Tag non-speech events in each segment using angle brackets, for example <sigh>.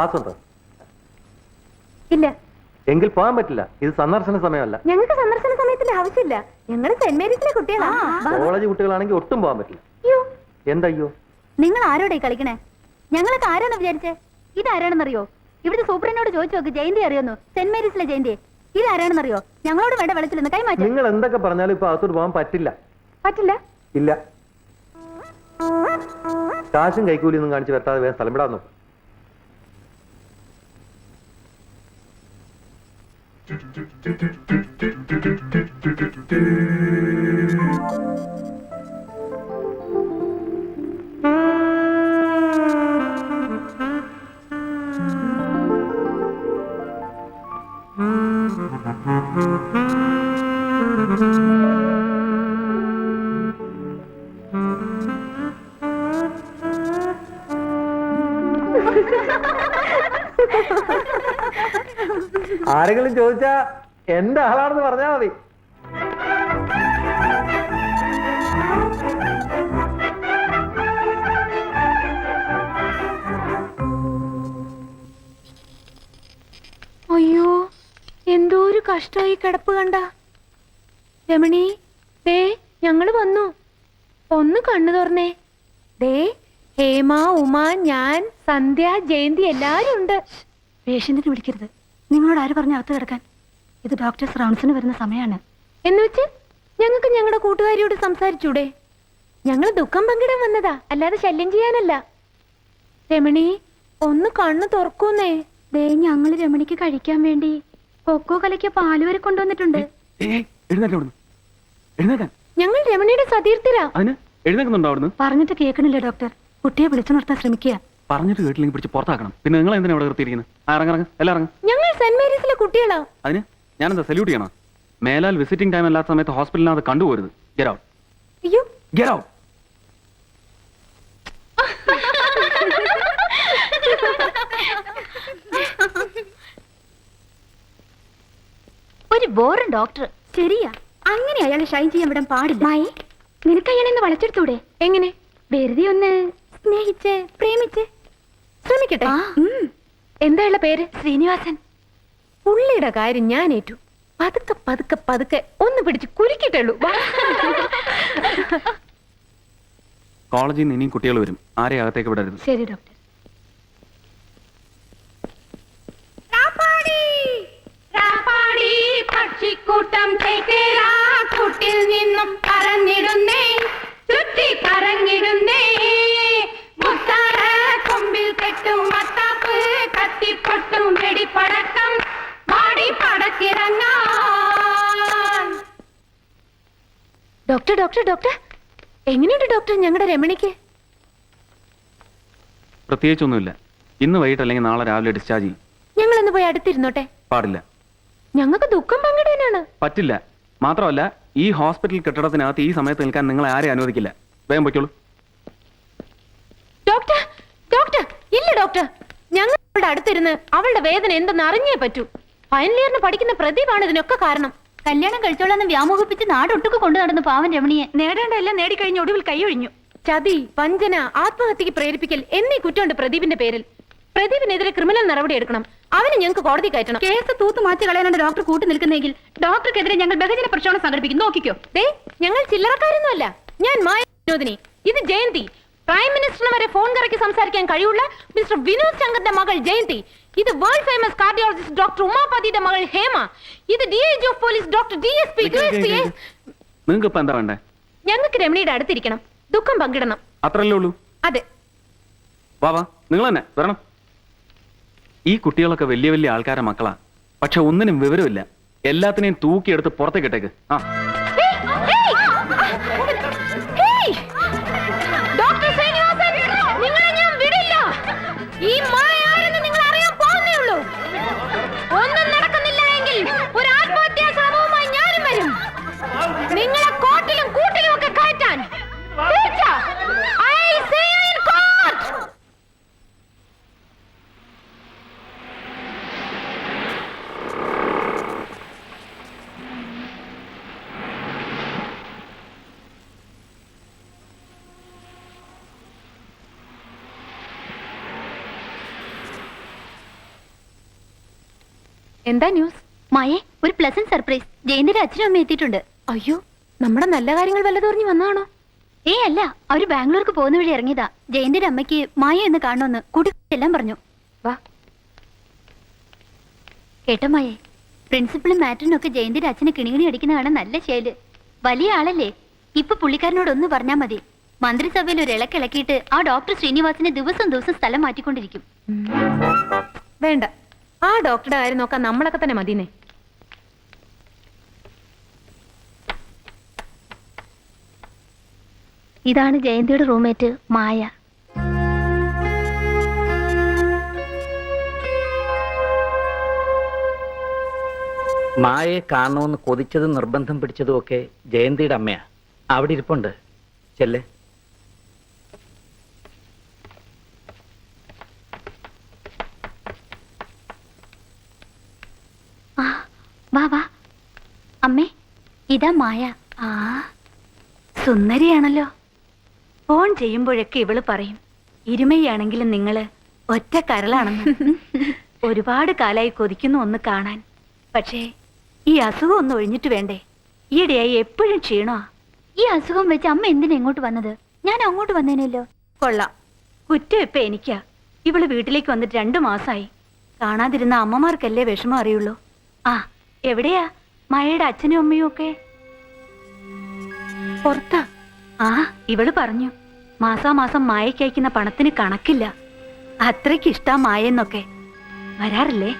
Pass ഉണ്ടോ ഇല്ല. എങ്കിൽ പോകാൻ പറ്റില്ല. ഇത് സന്ദർശന സമയമല്ല. ഞങ്ങൾക്ക് സന്ദർശന സമയത്തിന്റെ ആവശ്യമില്ല. ഞങ്ങൾ സെന്റ് മേരീസിലെ കുട്ടികളാ. കോളേജ് കുട്ടികളാണെങ്കിൽ ഒട്ടും പോകാൻ പറ്റില്ല. അയ്യോ എന്തയ്യോ? നിങ്ങൾ ആരോടെ കളിക്കണേ? ഞങ്ങളൊക്കെ ആരാണ് വിചാരിച്ചേ? ഇതാരാണെന്നറിയോ? ഇവിടുത്തെ സൂപ്രനോട് ചോദിച്ചു നോക്ക് ജയന്തി അറിയുന്നു. സെന്റ് മേരീസിലെ ജയന്തി. ഇതാരാണെന്നറിയോ? ഞങ്ങളോട് വേണ്ട വെള്ളത്തിലൊന്ന് കൈമാറ്റം നിങ്ങൾ എന്തൊക്കെ പറഞ്ഞാലും ഇപ്പൊ അകത്തോട്ട് പോകാൻ പറ്റില്ല. പറ്റില്ല? ഇല്ല. കാശും കൈക്കൂലിയൊന്നും കാണിച്ച് വരട്ടാതെ വേഗം സ്ഥലം വിടാൻ നോക്കും. Thank you. ആരെങ്കിലും ചോദിച്ചാ എന്റെ ആളാണെന്ന് പറഞ്ഞാ മതി. അയ്യോ എന്തോ ഒരു കഷ്ടമായി കിടപ്പ് കണ്ട. രമണി ദേ ഞങ്ങൾ വന്നു. ഒന്ന് കണ്ണു തുറന്നേ. ദേ ഹേമ ഉമ ഞാൻ സന്ധ്യ ജയന്തി എല്ലാരും ഉണ്ട്. പേഷ്യന്റിന് വിളിക്കരുത്? നിങ്ങളോട് ആര് പറഞ്ഞ അകത്ത് കിടക്കാൻ? ഇത് ഡോക്ടേഴ്സ് റൗണ്ട്സിന് വരുന്ന സമയമാണ് എന്ന് വെച്ച് ഞങ്ങൾക്ക് ഞങ്ങളുടെ കൂട്ടുകാരിയോട് സംസാരിച്ചൂടെ? ഞങ്ങൾ ദുഃഖം പങ്കിടാൻ വന്നതാ. അല്ലാതെ ശല്യം ചെയ്യാനല്ല. രമണി ഒന്ന് കണ്ണു തുറക്കൂന്നേ. ദേ ഞങ്ങൾ രമണിക്ക് കഴിക്കാൻ വേണ്ടി കൊക്കോ കലയ്ക്ക് പാൽ വരെ കൊണ്ടുവന്നിട്ടുണ്ട്. ഞങ്ങൾ രമണിയുടെ അവിടുന്ന്? പറഞ്ഞിട്ട് കേൾക്കണില്ല ഡോക്ടർ കുട്ടിയെ വിളിച്ചു നിർത്താൻ ശ്രമിക്കുക. പറഞ്ഞിട്ട് കേട്ടില്ലെങ്കിൽ പിടിച്ച് പുറത്താക്കണം. പിന്നെ നിങ്ങൾ എന്തിനാ ഇവിടെ നിർത്തിയിരിക്കുന്നത്? ആ ഇറങ്ങ ഇറങ്ങ. എല്ലാം ഇറങ്ങ. ഞങ്ങൾ സെന്റ് മേരീസിലെ കുട്ടികളാ. അതിന് ഞാനെന്താ സല്യൂട്ട് ചെയ്യണം? മേലാൽ വിസിറ്റിംഗ് ടൈം അല്ലാത്ത സമയത്ത് ഹോസ്പിറ്റലിനകത്ത് കണ്ടുപോരുത്. ഗെറ്റ് ഔട്ട് അയ്യോ. ഗെറ്റ് ഔട്ട് ഒരു ബോറൻ ഡോക്ടർ. ശരിയാ. അങ്ങനെ അയാളെ ഷൈൻ ചെയ്യാൻ വിടാൻ പാടില്ല. മായി നിനക്ക് അയാളെ ഒന്ന് വളച്ചെടുത്തൂടെ? എങ്ങനെ? വെറുതെ ഒന്ന് സ്നേഹിച്ച് പ്രേമിച്ച്. ശ്രമിക്കട്ടെ ആ, ഉം. എന്താ ഉള്ള പേര്? ശ്രീനിവാസൻ. പുള്ളിയുടെ കാര്യം ഞാൻ ഏറ്റു പതുക്കെ പതുക്കെ പതുക്കെ ഒന്ന് പിടിച്ച് കുരുക്കിട്ടുള്ളൂ കോളേജിൽ നിന്ന് ഇനിയും കുട്ടികൾ വരും. ആരെ അകത്തേക്ക് വിടരുത്. ശരി ഡോക്ടർ. പക്ഷിക്കൂട്ടം കൂട്ടിൽ നിന്നും പറന്നിടുന്നേ ചുറ്റി കറങ്ങിടുന്നേ കത്തിപ്പൊട്ടും വെടിപ്പടക്കം പാടി പടക്കിറങ്ങാൻ ഡോക്ടർ ഡോക്ടർ ഡോക്ടർ. എങ്ങനെയുണ്ട് ഡോക്ടർ ഞങ്ങളുടെ രമണിക്ക്? പ്രത്യേകിച്ചൊന്നുമില്ല. ഇന്ന് വൈകിട്ട് അല്ലെങ്കിൽ നാളെ രാവിലെ ഡിസ്ചാർജ് ചെയ്യും. ഞങ്ങളൊന്ന് പോയി അടുത്തിരുന്നോട്ടെ? പാടില്ല. ഞങ്ങൾക്ക് ദുഃഖം പങ്കിടാനാണ്. പറ്റില്ല. മാത്രമല്ല ഈ ഹോസ്പിറ്റൽ കെട്ടിടത്തിനകത്ത് ഈ സമയത്ത് നിൽക്കാൻ നിങ്ങളെ ആരെയും അനുവദിക്കില്ല? വേഗം പൊയ്ക്കോളൂ. Doctor doctor. ഇല്ല ഡോക്ടർ. അവളുടെ അടുത്തിരുന്ന് അവളുടെ വേദന എന്തെന്ന് അറിഞ്ഞേ പറ്റൂ. ഫൈനൽ ഇയറിന് പഠിക്കുന്ന പ്രദീപാണ് ഇതിനൊക്കെ കാരണം. കല്യാണം കഴിച്ചോളാന്ന് വ്യാമോഹിപ്പിച്ച് നാടൊട്ടുക്ക് കൊണ്ടു നടന്ന പാവൻ രമണിയെ. നേടേണ്ടതെല്ലാം നേടിക്കഴിഞ്ഞ ഒടുവിൽ കൈയൊഴിഞ്ഞു ചതി വഞ്ചന ആത്മഹത്യക്ക് പ്രേരിപ്പിക്കൽ എന്നീ കുറ്റമുണ്ട് പ്രദീപിന്റെ പേരിൽ. പ്രദീപിനെതിരെ ക്രിമിനൽ നടപടി എടുക്കണം. അവന് ഞങ്ങൾക്ക് കോടതി കയറ്റണം. കേസ് തൂത്തു മാറ്റി കളയാനാണ് ഡോക്ടർ കൂട്ടി നിൽക്കുന്നെങ്കിൽ ഡോക്ടർക്കെതിരെ ഞങ്ങൾ ബഹജന പ്രക്ഷോഭം സംഘടിപ്പിക്കും. നോക്കിക്കോ. ദേ ഞങ്ങൾ ചില്ലറക്കാരൊന്നുമല്ല. ഞാൻ മായ വിനോദിനി. ഇത് ജയന്തി. പ്രൈം മിനിസ്റ്ററിന് വരെ ഫോൺ കറക്കി സംസാരിക്കാൻ കഴിയുള്ള മിസ്റ്റർ വിനോദ് ശങ്കറിന്റെ മകൾ ജയന്തി ഇത് വേൾഡ് ഫേമസ് കാർഡിയോളജിസ്റ്റ് ഡോക്ടർ ഉമാപതിയുടെ മകൾ ഹേമ ഇത് D I G of police doctor D S P നിങ്ങൾക്ക് ഇപ്പൊ എന്താ വേണ്ടേ? ഞങ്ങൾക്ക് രമണിയുടെ അടുത്തിരിക്കണം. ദുഃഖം പങ്കിടണം. അത്രല്ലേ ഉള്ളൂ? അതെ. വാ വാ. നിങ്ങൾ തന്നെ വരണം. ഈ കുട്ടികളൊക്കെ വലിയ വലിയ ആൾക്കാരെ മക്കളാ. പക്ഷെ ഒന്നിനും വിവരമില്ല. എല്ലാത്തിനെയും തൂക്കിയെടുത്ത് പുറത്തേക്കിട്ടേക്ക് ആ. എന്താ ന്യൂസ് മായെ ഒരു പ്ലസന്റ് സർപ്രൈസ് ജയന്തിന്റെ അച്ഛനും അമ്മ എത്തിയിട്ടുണ്ട്. അയ്യോ നമ്മുടെ നല്ല കാര്യങ്ങൾ വല്ലതോറിഞ്ഞു വന്നാണോ ഏ അല്ല അവർ ബാംഗ്ലൂർക്ക് പോകുന്ന വഴി ഇറങ്ങിയതാ. ജയന്തിന്റെ അമ്മയ്ക്ക് മായ എന്ന് കാണണമെന്ന് കൂട്ടി എല്ലാം പറഞ്ഞു. വാ. കേട്ടോ മായെ പ്രിൻസിപ്പളും മാറ്റനും ഒക്കെ ജയന്തിന്റെ അച്ഛനെ കിണികിണി അടിക്കുന്ന കാണാൻ നല്ല ശൈൽ. വലിയ ആളല്ലേ. ഇപ്പൊ പുള്ളിക്കാരനോട് ഒന്ന് പറഞ്ഞാ മതി. മന്ത്രിസഭയിൽ ഒരു ഇളക്കിളക്കിയിട്ട് ആ ഡോക്ടർ ശ്രീനിവാസിനെ ദിവസം ദിവസം സ്ഥലം മാറ്റിക്കൊണ്ടിരിക്കും. വേണ്ട. ആ ഡോക്ടറുടെ കാര്യം നോക്കാൻ നമ്മളൊക്കെ തന്നെ മതിനെ ഇതാണ് ജയന്തിയുടെ റൂംമേറ്റ് മായ. മായയെ കാണണമെന്ന് കൊതിച്ചതും നിർബന്ധം പിടിച്ചതും ഒക്കെ ജയന്തിയുടെ അമ്മയാ. അവിടെ ഇരിപ്പുണ്ട്. ചെല്ലേ ആ വാ വാ അമ്മേ ഇതാ മായ. ആ സുന്ദരിയാണല്ലോ. ഫോൺ ചെയ്യുമ്പോഴൊക്കെ ഇവൾ പറയും ഇരുമയാണെങ്കിലും നിങ്ങൾ ഒറ്റ കരളാണെന്ന്. <laughs> ഒരുപാട് കാലായി കൊതിക്കുന്നു ഒന്ന് കാണാൻ. പക്ഷേ ഈ അസുഖം ഒന്ന് ഒഴിഞ്ഞിട്ട് വേണ്ടേ? ഈയിടെയായി എപ്പോഴും ക്ഷീണോ? ഈ അസുഖം വെച്ച് അമ്മ എന്തിനാ ഇങ്ങോട്ട് വന്നത്? ഞാൻ അങ്ങോട്ട് വന്നേനല്ലോ. കൊള്ളാം. കുറ്റം ഇപ്പൊ എനിക്കാ. ഇവൾ വീട്ടിലേക്ക് വന്നിട്ട് രണ്ടു മാസായി. കാണാതിരുന്ന അമ്മമാർക്കല്ലേ വിഷമം അറിയുള്ളൂ. ആ. എവിടെയാ? മഴയുടെ അച്ഛനും അമ്മയും ഒക്കെ? പുറത്താ. ആ ഇവൾ പറഞ്ഞു മാസാമാസം മായയ്ക്ക് അയക്കുന്ന പണത്തിന് കണക്കില്ല. അത്രയ്ക്ക് ഇഷ്ടാ മായെന്നൊക്കെ വരാറില്ലേ?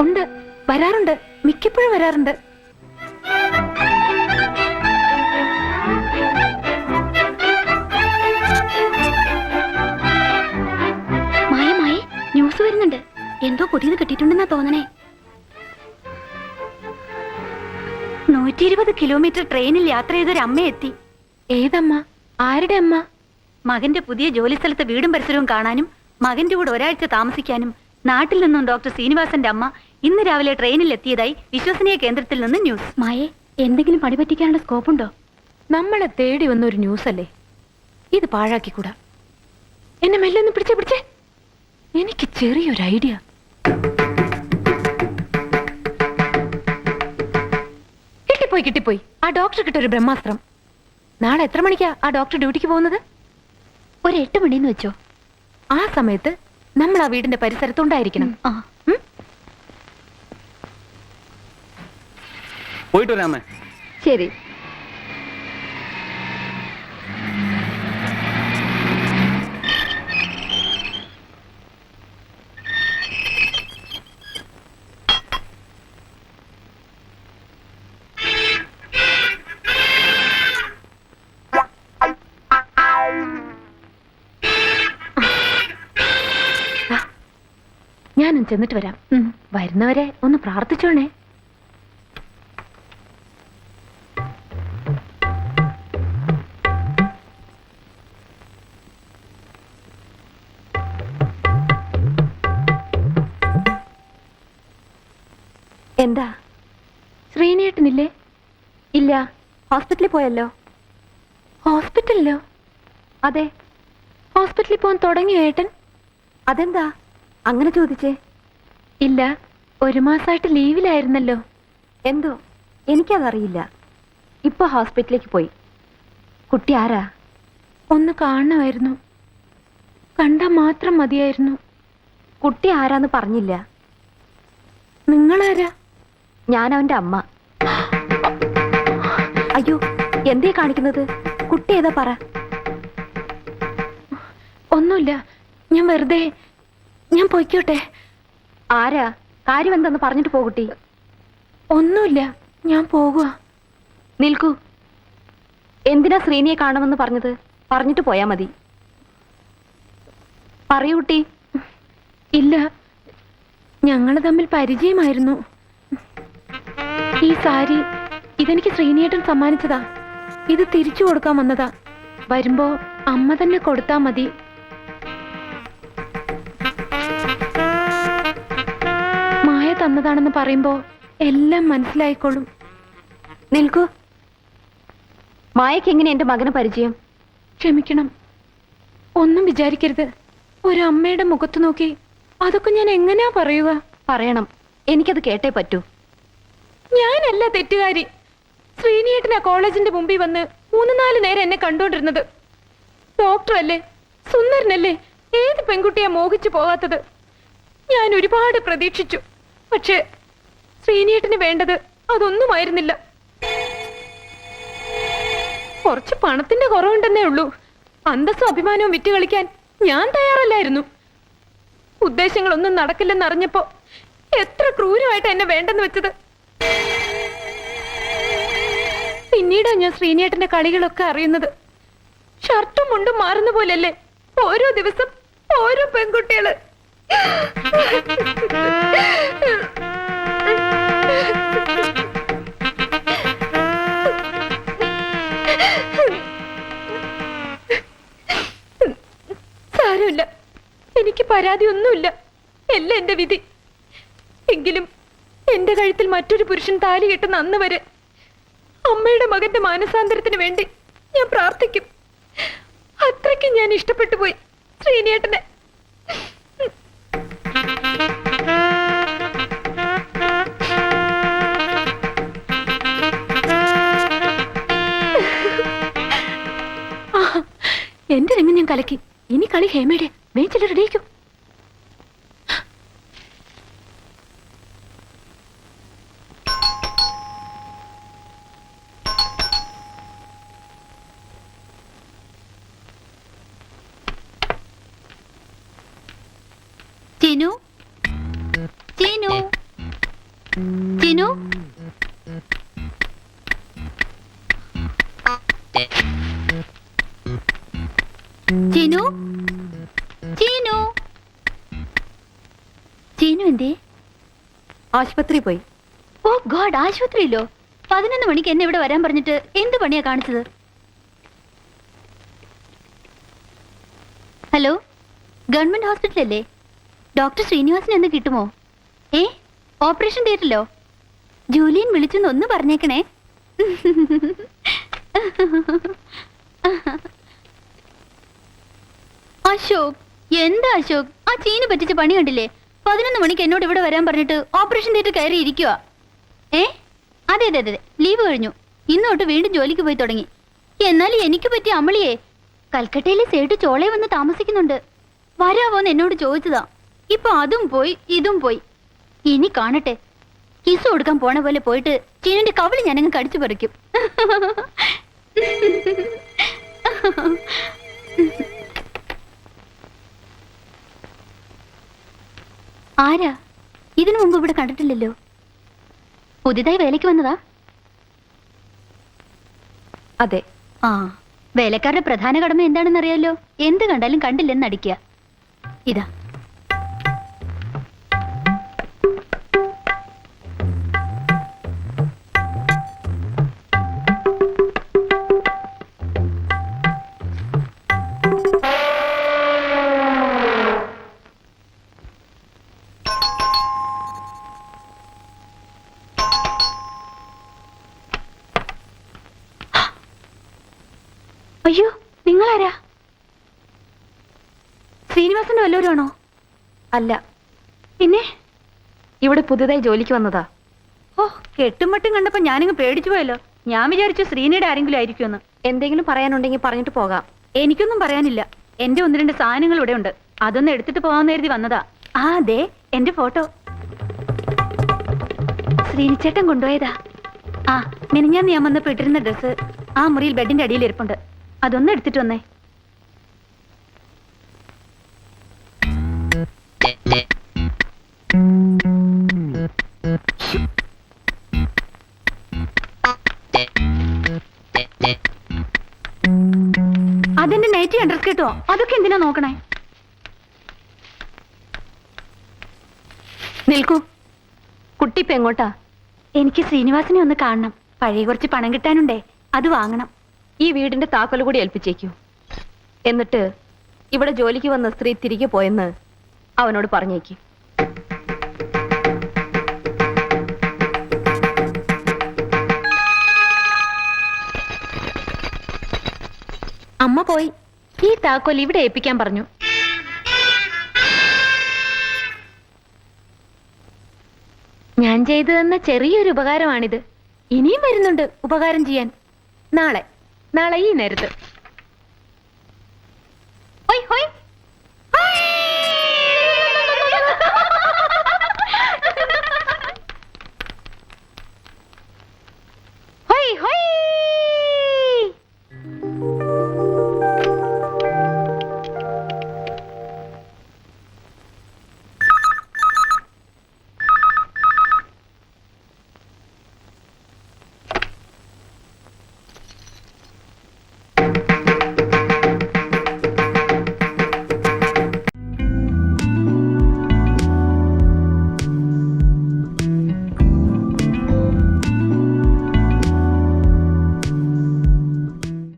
ഉണ്ട്. വരാറുണ്ട്. മിക്കപ്പോഴും വരാറുണ്ട്. മായ മായ ന്യൂസ് വരുന്നുണ്ട്. എന്തോ പുതിയത് കിട്ടിയിട്ടുണ്ടെന്നാ തോന്നണേ. നൂറ്റി ഇരുപത് കിലോമീറ്റർ ട്രെയിനിൽ യാത്ര ചെയ്തൊരു അമ്മ എത്തി. ഏതമ്മ? ആരുടെ അമ്മ? മകന്റെ പുതിയ ജോലി സ്ഥലത്തെ വീടും പരിസരവും കാണാനും മകന്റെ കൂടെ ഒരാഴ്ച താമസിക്കാനും നാട്ടിൽ നിന്നും ഡോക്ടർ ശ്രീനിവാസന്റെ അമ്മ ഇന്ന് രാവിലെ ട്രെയിനിൽ എത്തിയതായി വിശ്വസനീയ കേന്ദ്രത്തിൽ നിന്ന് ന്യൂസ്. മായെ എന്തെങ്കിലും പണി പറ്റിക്കാനുള്ള സ്കോപ്പ് ഉണ്ടോ നമ്മളെ തേടി വന്ന ഒരു ന്യൂസ് അല്ലേ ഇത് പാഴാക്കിക്കൂടാ. എന്നെ മെല്ലെ ഒന്ന് പിടിച്ചേ പിടിച്ചേ. എനിക്ക് ചെറിയൊരു ഐഡിയ. കിട്ടിപ്പോയി കിട്ടിപ്പോയി. ആ ഡോക്ടർ കിട്ടൊരു ബ്രഹ്മാസ്ത്രം. നാളെ എത്ര മണിക്കാ ആ ഡോക്ടർ ഡ്യൂട്ടിക്ക് പോകുന്നത്? ഒരു എട്ട് മണിന്ന് വെച്ചോ. ആ സമയത്ത് നമ്മൾ ആ വീടിന്റെ പരിസരത്തുണ്ടായിരിക്കണം? പോയിട്ട് വരാമേ ശരി. ചെന്നിട്ട് വരാം. വരുന്നവരെ ഒന്ന് പ്രാർത്ഥിച്ചോണേ. എന്താ? ശ്രീനേട്ടനില്ലേ? ഇല്ല. ഹോസ്പിറ്റലിൽ പോയല്ലോ? ഹോസ്പിറ്റലിലോ? അതെ. ഹോസ്പിറ്റലിൽ പോകാൻ തുടങ്ങിയോ ഏട്ടൻ? അതെന്താ? അങ്ങനെ ചോദിച്ചേ. ഇല്ല ഒരു മാസമായിട്ട് ലീവിലായിരുന്നല്ലോ. എന്തോ? എനിക്കതറിയില്ല. ഇപ്പൊ ഹോസ്പിറ്റലിലേക്ക് പോയി. കുട്ടി ആരാ? ഒന്ന് കാണണമായിരുന്നു. കണ്ടാ മാത്രം മതിയായിരുന്നു. കുട്ടി ആരാന്ന് പറഞ്ഞില്ല. നിങ്ങളാരാ? ഞാൻ അവന്റെ അമ്മ. അയ്യോ എന്തേ കാണിക്കുന്നത്? കുട്ടി ഏതാ പറ. ഒന്നുമില്ല ഞാൻ വെറുതെ ഞാൻ പൊയ്ക്കോട്ടെ. ആരാ? കാര്യം എന്താന്ന് പറഞ്ഞിട്ട് പോകുട്ടി ഒന്നുമില്ല. ഞാൻ പോകുക നിൽക്കൂ. എന്തിനാ ശ്രീനിയെ കാണുമെന്ന് പറഞ്ഞത്? പറഞ്ഞിട്ട് പോയാ മതി. പറയൂട്ടി ഇല്ല. ഞങ്ങൾ തമ്മിൽ പരിചയമായിരുന്നു. ഈ സാരി ഇതെനിക്ക് ശ്രീനിയേട്ടൻ സമ്മാനിച്ചതാ. ഇത് തിരിച്ചു കൊടുക്കാൻ വന്നതാ. വരുമ്പോ അമ്മ തന്നെ കൊടുത്താ മതി. മായ തന്നതാണെന്ന് പറയുമ്പോ എല്ലാം മനസ്സിലായിക്കോളും. നിൽക്കൂ. മായക്ക് എങ്ങനെ എന്റെ മകന് പരിചയം? ക്ഷമിക്കണം. ഒന്നും വിചാരിക്കരുത്. ഒരു അമ്മയുടെ മുഖത്ത് നോക്കി അതൊക്കെ ഞാൻ എങ്ങനെയാ പറയുക? പറയണം. എനിക്കത് കേട്ടേ പറ്റൂ. ഞാനല്ല തെറ്റുകാരി. ശ്രീനിയേട്ടനാ കോളേജിന്റെ മുമ്പിൽ വന്ന് മൂന്ന് നാല് നേരം എന്നെ കണ്ടോണ്ടിരുന്നത്. ഡോക്ടറല്ലേ? സുന്ദരനല്ലേ? ഏത് പെൺകുട്ടിയാ മോഹിച്ചു പോകാത്തത്? ഞാൻ ഒരുപാട് പ്രതീക്ഷിച്ചു. പക്ഷേ ശ്രീനിയേട്ടന് വേണ്ടത് അതൊന്നുമായിരുന്നില്ല. കുറച്ച് പണത്തിന്റെ കുറവുണ്ടെന്നേ ഉള്ളൂ. അന്തസ്സും അഭിമാനവും വിറ്റ് കളിക്കാൻ ഞാൻ തയ്യാറല്ലായിരുന്നു. ഉദ്ദേശങ്ങളൊന്നും നടക്കില്ലെന്നറിഞ്ഞപ്പോ എത്ര ക്രൂരമായിട്ട് എന്നെ വേണ്ടെന്ന് വെച്ചത്. പിന്നീടാ ഞാൻ ശ്രീനേട്ടന്റെ കളികളൊക്കെ അറിയുന്നത്. ഷർട്ടും മുണ്ടും മാറുന്ന പോലെയല്ലേ ഓരോ ദിവസം ഓരോ പെൺകുട്ടികൾ. സാരമില്ല. എനിക്ക് പരാതിയൊന്നുമില്ല എല്ലാം എന്റെ വിധി. എങ്കിലും എന്റെ കഴുത്തിൽ മറ്റൊരു പുരുഷൻ താലി കെട്ടുന്ന അന്ന് വരെ അമ്മയുടെ മകന്റെ മാനസാന്തരത്തിന് വേണ്ടി ഞാൻ പ്രാർത്ഥിക്കും. അത്രയ്ക്ക് ഞാൻ ഇഷ്ടപ്പെട്ടു പോയി ശ്രീനേട്ടനെ. എന്റെ രംഗം ഞാൻ കലക്കി. ഇനി കളി ഹേമയുടെ വേച്ചിട്ട് റെഡിയാക്കും ചിനു ചിനു ചിനു ചിനു? ചീനു? ചീനു എന്തേ? ആശുപത്രി പോയി. ഓ ഗോഡ് ആശുപത്രിയിലോ? പതിനൊന്ന് മണിക്ക് എന്നെ ഇവിടെ വരാൻ പറഞ്ഞിട്ട് എന്ത് പണിയാ കാണിച്ചത്? ഹലോ ഗവൺമെന്റ് ഹോസ്പിറ്റൽ അല്ലേ ഡോക്ടർ ശ്രീനിവാസൻ എന്ന് കിട്ടുമോ? ഏ ഓപ്പറേഷൻ തിയേറ്ററിലോ? ജൂലിയൻ വിളിച്ചെന്ന് ഒന്ന് പറഞ്ഞേക്കണേ. <laughs> അശോക് എന്താ അശോക്? ആ ചീന് പറ്റിച്ച പണി കണ്ടില്ലേ? പതിനൊന്ന് മണിക്ക് എന്നോട് ഇവിടെ വരാൻ പറഞ്ഞിട്ട് ഓപ്പറേഷൻ തിയേറ്റർ കയറി ഇരിക്കുക ഏ? അതെ അതെ അതെ ലീവ് കഴിഞ്ഞു. ഇന്നോട്ട് വീണ്ടും ജോലിക്ക് പോയി തുടങ്ങി. എന്നാൽ എനിക്ക് പറ്റിയ അമളിയെ. കൽക്കട്ടയിലെ സേട്ട് ചോളയെ വന്ന് താമസിക്കുന്നുണ്ട്. വരാവോന്ന് എന്നോട് ചോദിച്ചതാ. ഇപ്പൊ അതും പോയി ഇതും പോയി. ഇനി കാണട്ടെ. കിസ് കൊടുക്കാൻ പോണ പോലെ പോയിട്ട് ചീനിന്റെ കവിളി ഞാനങ്ങ് കടിച്ചു പറിക്കും. <laughs> ആരാ? ഇതിനു മുമ്പ് ഇവിടെ കണ്ടിട്ടില്ലല്ലോ. പുതിയതായി വേലയ്ക്ക് വന്നതാ? അതെ. ആ വേലക്കാരുടെ പ്രധാന കടമ എന്താണെന്ന് അറിയാലോ എന്ത് കണ്ടാലും കണ്ടില്ലെന്ന് അടിക്കുക ഇതാ. വല്ലവരാണോ അല്ല. പിന്നെ? ഇവിടെ പുതുതായി ജോലിക്ക് വന്നതാ. ഓ കെട്ടും മട്ടും കണ്ടപ്പോ ഞാനിങ്ങ് പേടിച്ചു പോയല്ലോ. ഞാൻ വിചാരിച്ചു ശ്രീനിയുടെ ആരെങ്കിലും ആയിരിക്കുമെന്ന്. എന്തെങ്കിലും പറയാനുണ്ടെങ്കിൽ പറഞ്ഞിട്ട് പോകാം. എനിക്കൊന്നും പറയാനില്ല. എന്റെ ഒന്ന് രണ്ട് സാധനങ്ങൾ ഇവിടെ ഉണ്ട്. അതൊന്ന് എടുത്തിട്ട് പോകാൻ കരുതി വന്നതാ. ആ അതെ എന്റെ ഫോട്ടോ. ശ്രീനിച്ചേട്ടൻ കൊണ്ടുപോയതാ. ആ മിനിഞ്ഞാന്ന് ഞാൻ വന്നപ്പോ ഇട്ടിരുന്ന ഡ്രസ്സ് ആ മുറിയിൽ ബെഡിന്റെ അടിയിൽ ഇരിപ്പുണ്ട്. അതൊന്ന് എടുത്തിട്ട് വന്നേ. അതെന്റെ നൈറ്റി അഡ്രസ് കേട്ടോ. അതൊക്കെ എന്തിനാ നോക്കണേ? നിൽക്കൂ. കുട്ടി ഇപ്പൊ എങ്ങോട്ടാ? എനിക്ക് ശ്രീനിവാസിനെ ഒന്ന് കാണണം. പഴയ കുറച്ച് പണം കിട്ടാനുണ്ടേ അത് വാങ്ങണം. ഈ വീടിന്റെ താക്കോൽ കൂടി ഏൽപ്പിച്ചേക്കൂ. എന്നിട്ട് ഇവിടെ ജോലിക്ക് വന്ന സ്ത്രീ തിരികെ പോയെന്ന് അവനോട് പറഞ്ഞേക്ക്. അമ്മ പോയി. ഈ താക്കോൽ ഇവിടെ ഏൽപ്പിക്കാൻ പറഞ്ഞു. ഞാൻ ചെയ്തു തന്ന ചെറിയൊരു ഉപകാരമാണിത്. ഇനിയും വരുന്നുണ്ട് ഉപകാരം ചെയ്യാൻ. നാളെ. നാളെ ഈ നേരത്ത്. ഹോയ് ഹോയ്.